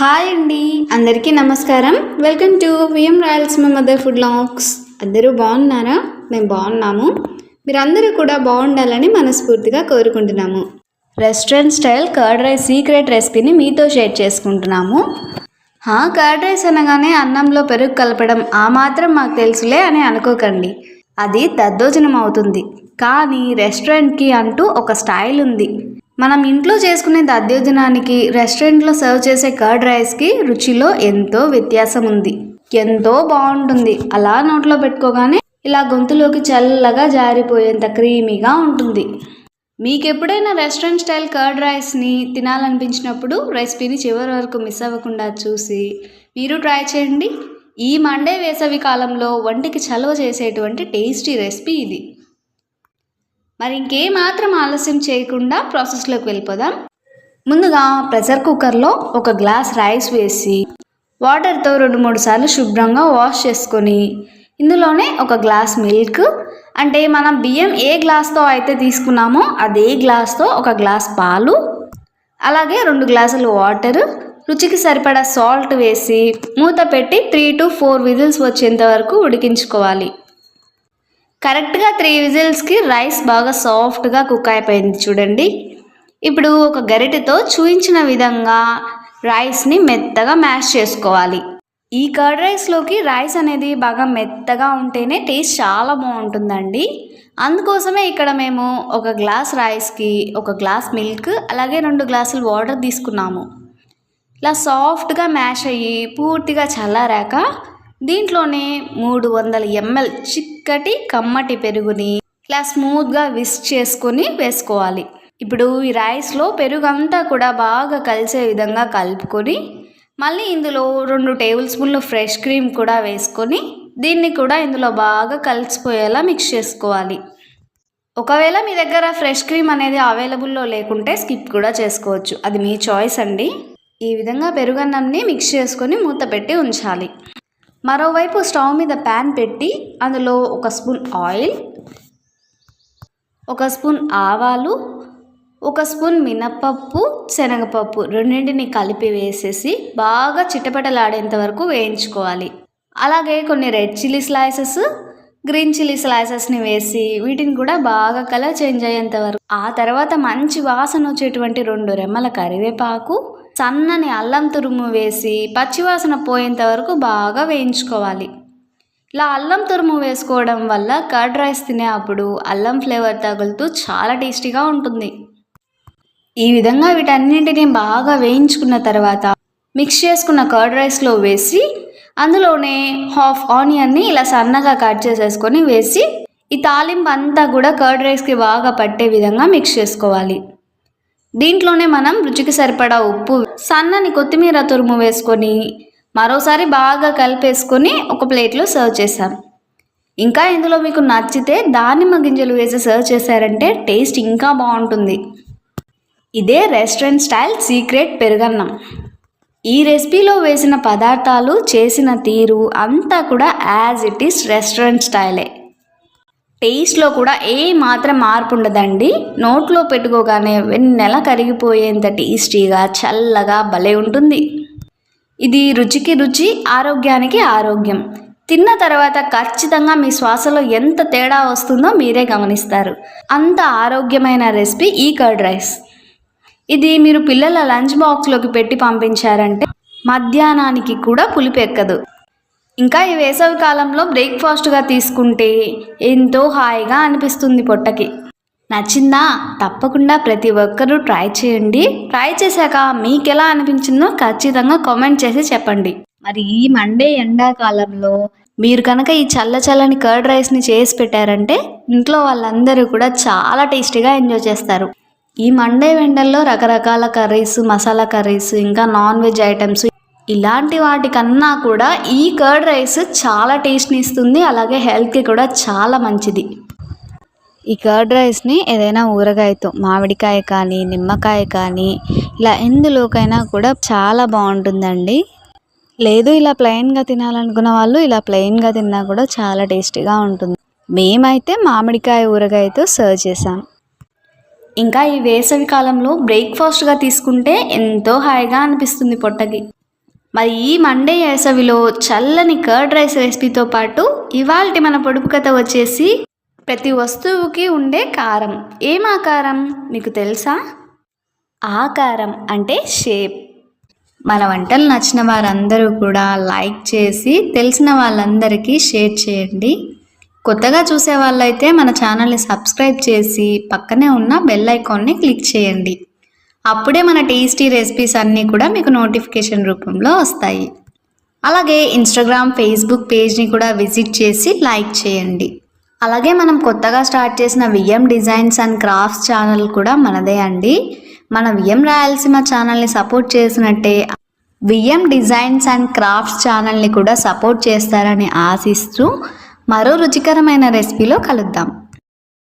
Hi అండి. అందరికీ నమస్కారం. Welcome to VM Rayalaseema mother food locks అందరూ బాగున్నారా? మేము బాగున్నాము. మీరందరూ కూడా బాగుండాలని మనస్ఫూర్తిగా కోరుకుంటున్నాము. Restaurant style curd rice secret రెసిపీని మీతో షేర్ చేసుకుంటున్నాము. కర్డ్ రైస్ అనగానే అన్నంలో పెరుగు కలపడం ఆ మాత్రం మాకు తెలుసులే అని అనుకోకండి. అది దద్దోజనం అవుతుంది. కానీ రెస్టారెంట్కి అంటూ ఒక స్టైల్ ఉంది. మనం ఇంట్లో చేసుకునే దద్యోజనానికి రెస్టారెంట్లో సర్వ్ చేసే కర్డ్ రైస్కి రుచిలో ఎంతో వ్యత్యాసం ఉంది. ఎంతో బాగుంటుంది. అలా నోట్లో పెట్టుకోగానే ఇలా గొంతులోకి చల్లగా జారిపోయేంత క్రీమీగా ఉంటుంది. మీకు ఎప్పుడైనా రెస్టారెంట్ స్టైల్ కర్డ్ రైస్ని తినాలనిపించినప్పుడు రెసిపీని చివరి వరకు మిస్ అవ్వకుండా చూసి మీరు ట్రై చేయండి. ఈ మండే వేసవి కాలంలో వంటికి చలువ చేసేటువంటి టేస్టీ రెసిపీ ఇది. మరి ఇంకేమాత్రం ఆలస్యం చేయకుండా ప్రాసెస్లోకి వెళ్ళిపోదాం. ముందుగా ప్రెషర్ కుక్కర్లో ఒక గ్లాస్ రైస్ వేసి వాటర్తో రెండు మూడు సార్లు శుభ్రంగా వాష్ చేసుకొని ఇందులోనే ఒక గ్లాస్ మిల్క్ అంటే మనం బియ్యం ఏ గ్లాస్తో అయితే తీసుకున్నామో అదే గ్లాస్తో ఒక గ్లాస్ పాలు అలాగే రెండు గ్లాసులు వాటర్ రుచికి సరిపడా సాల్ట్ వేసి మూత పెట్టి త్రీ టు ఫోర్ విజిల్స్ వచ్చేంత వరకు ఉడికించుకోవాలి. కరెక్ట్గా త్రీ విజిల్స్కి రైస్ బాగా సాఫ్ట్గా కుక్ అయిపోయింది చూడండి. ఇప్పుడు ఒక గరిటెతో చూయించిన విధంగా రైస్ని మెత్తగా మ్యాష్ చేసుకోవాలి. ఈ కర్డ్ రైస్లోకి రైస్ అనేది బాగా మెత్తగా ఉంటేనే టేస్ట్ చాలా బాగుంటుందండి. అందుకోసమే ఇక్కడ మేము ఒక గ్లాస్ రైస్కి ఒక గ్లాస్ మిల్క్ అలాగే రెండు గ్లాసులు వాటర్ తీసుకున్నాము. ఇలా సాఫ్ట్గా మ్యాష్ అయ్యి పూర్తిగా చల్లారాక దీంట్లోనే మూడు వందల ఎంఎల్ చిక్కటి కమ్మటి పెరుగుని ఇలా స్మూత్గా విస్క్ చేసుకొని వేసుకోవాలి. ఇప్పుడు ఈ రైస్లో పెరుగు అంతా కూడా బాగా కలిసే విధంగా కలుపుకొని మళ్ళీ ఇందులో రెండు టేబుల్ స్పూన్లు ఫ్రెష్ క్రీమ్ కూడా వేసుకొని దీన్ని కూడా ఇందులో బాగా కలిసిపోయేలా మిక్స్ చేసుకోవాలి. ఒకవేళ మీ దగ్గర ఫ్రెష్ క్రీమ్ అనేది అవైలబుల్లో లేకుంటే స్కిప్ కూడా చేసుకోవచ్చు. అది మీ చాయిస్ అండి. ఈ విధంగా పెరుగన్నంని మిక్స్ చేసుకొని మూత పెట్టి ఉంచాలి. మరోవైపు స్టవ్ మీద ప్యాన్ పెట్టి అందులో ఒక స్పూన్ ఆయిల్ ఒక స్పూన్ ఆవాలు ఒక స్పూన్ మినప్పప్పు శనగపప్పు రెండింటిని కలిపి వేసేసి బాగా చిటపటలాడేంత వరకు వేయించుకోవాలి. అలాగే కొన్ని red chilli slices green chilli స్లైసెస్ని వేసి వీటిని కూడా బాగా కలర్ చేంజ్ అయ్యేంత వరకు. ఆ తర్వాత మంచి వాసన వచ్చేటువంటి రెండు రెమ్మల కరివేపాకు సన్నని అల్లం తురుము వేసి పచ్చివాసన పోయేంత వరకు బాగా వేయించుకోవాలి. ఇలా అల్లం తురుము వేసుకోవడం వల్ల కర్డ్ రైస్ తినే అప్పుడు అల్లం ఫ్లేవర్ తగులుతూ చాలా టేస్టీగా ఉంటుంది. ఈ విధంగా వీటన్నింటినీ బాగా వేయించుకున్న తర్వాత మిక్స్ చేసుకున్న కర్డ్ రైస్లో వేసి అందులోనే హాఫ్ ఆనియన్ని ఇలా సన్నగా కట్ చేసేసుకొని వేసి ఈ తాలింపు అంతా కూడా కర్డ్ రైస్కి బాగా పట్టే విధంగా మిక్స్ చేసుకోవాలి. దీంట్లోనే మనం రుచికి సరిపడా ఉప్పు సన్నని కొత్తిమీర తురుము వేసుకొని మరోసారి బాగా కలిపేసుకొని ఒక ప్లేట్లో సర్వ్ చేసాం ఇంకా ఇందులో మీకు నచ్చితే దానిమ్మ గింజలు వేసి సర్వ్ చేశారంటే టేస్ట్ ఇంకా బాగుంటుంది. ఇదే రెస్టారెంట్ స్టైల్ సీక్రెట్ పెరుగన్నం. ఈ రెసిపీలో వేసిన పదార్థాలు చేసిన తీరు అంతా కూడా యాజ్ ఇట్ ఈస్ రెస్టారెంట్ స్టైలే. టేస్ట్లో కూడా ఏ మాత్రం మార్పు ఉండదండి. నోట్లో పెట్టుకోగానే వెన్నెల కరిగిపోయేంత టేస్టీగా చల్లగా భలే ఉంటుంది. ఇది రుచికి రుచి ఆరోగ్యానికి ఆరోగ్యం. తిన్న తర్వాత ఖచ్చితంగా మీ శ్వాసలో ఎంత తేడా వస్తుందో మీరే గమనిస్తారు. అంత ఆరోగ్యమైన రెసిపీ ఈ కర్డ్ రైస్. ఇది మీరు పిల్లల లంచ్ బాక్స్లోకి పెట్టి పంపించారంటే మధ్యాహ్నానికి కూడా పులిపెక్కదు. ఇంకా ఈ వేసవి కాలంలో బ్రేక్ఫాస్ట్గా తీసుకుంటే ఎంతో హాయిగా అనిపిస్తుంది పొట్టకి. నచ్చిందా? తప్పకుండా ప్రతి ఒక్కరూ ట్రై చేయండి. ట్రై చేశాక మీకు ఎలా అనిపించిందో ఖచ్చితంగా కామెంట్ చేసి చెప్పండి. మరి ఈ మండే ఎండాకాలంలో మీరు కనుక ఈ చల్ల చల్లని కర్డ్ రైస్ని చేసి పెట్టారంటే ఇంట్లో వాళ్ళందరూ కూడా చాలా టేస్టీగా ఎంజాయ్ చేస్తారు. ఈ మండే వెండల్లో రకరకాల కర్రీస్ మసాలా కర్రీస్ ఇంకా నాన్ వెజ్ ఐటమ్స్ ఇలాంటి వాటికన్నా కూడా ఈ కర్డ్ రైస్ చాలా టేస్ట్ని ఇస్తుంది అలాగే హెల్త్కి కూడా చాలా మంచిది. ఈ కర్డ్ రైస్ని ఏదైనా ఊరగాయతో మామిడికాయ కానీ నిమ్మకాయ కానీ ఇలా ఎందులోకైనా కూడా చాలా బాగుంటుందండి. లేదు ఇలా ప్లెయిన్గా తినాలనుకున్న వాళ్ళు ఇలా ప్లెయిన్గా తిన్నా కూడా చాలా టేస్టీగా ఉంటుంది. మేమైతే మామిడికాయ ఊరగాయతో సర్వ్ చేసాం ఇంకా ఈ వేసవి కాలంలో బ్రేక్ఫాస్ట్గా తీసుకుంటే ఎంతో హాయిగా అనిపిస్తుంది పొట్టకి. మరి ఈ మండే వేసవిలో చల్లని కర్డ్ రైస్ రెసిపీతో పాటు ఇవాళ మన పొడుపు కథ వచ్చేసి ప్రతి వస్తువుకి ఉండే కారం. ఏం ఆకారం? మీకు తెలుసా? ఆకారం అంటే షేప్ మన వంటలు నచ్చిన వారందరూ కూడా లైక్ చేసి తెలిసిన వాళ్ళందరికీ షేర్ చేయండి. కొత్తగా చూసే వాళ్ళైతే మన ఛానల్ని సబ్స్క్రైబ్ చేసి పక్కనే ఉన్న బెల్ ఐకాన్ని క్లిక్ చేయండి. అప్పుడే మన టేస్టీ రెసిపీస్ అన్నీ కూడా మీకు నోటిఫికేషన్ రూపంలో వస్తాయి. అలాగే ఇన్స్టాగ్రామ్ ఫేస్బుక్ పేజ్ని కూడా విజిట్ చేసి లైక్ చేయండి. అలాగే మనం కొత్తగా స్టార్ట్ చేసిన VM designs and crafts channel కూడా మనదే అండి. మన విఎం రాయలసీమ ఛానల్ని సపోర్ట్ చేసినట్టే విఎం డిజైన్స్ అండ్ క్రాఫ్ట్స్ ఛానల్ని కూడా సపోర్ట్ చేస్తారని ఆశిస్తూ మరో రుచికరమైన రెసిపీలో కలుద్దాం.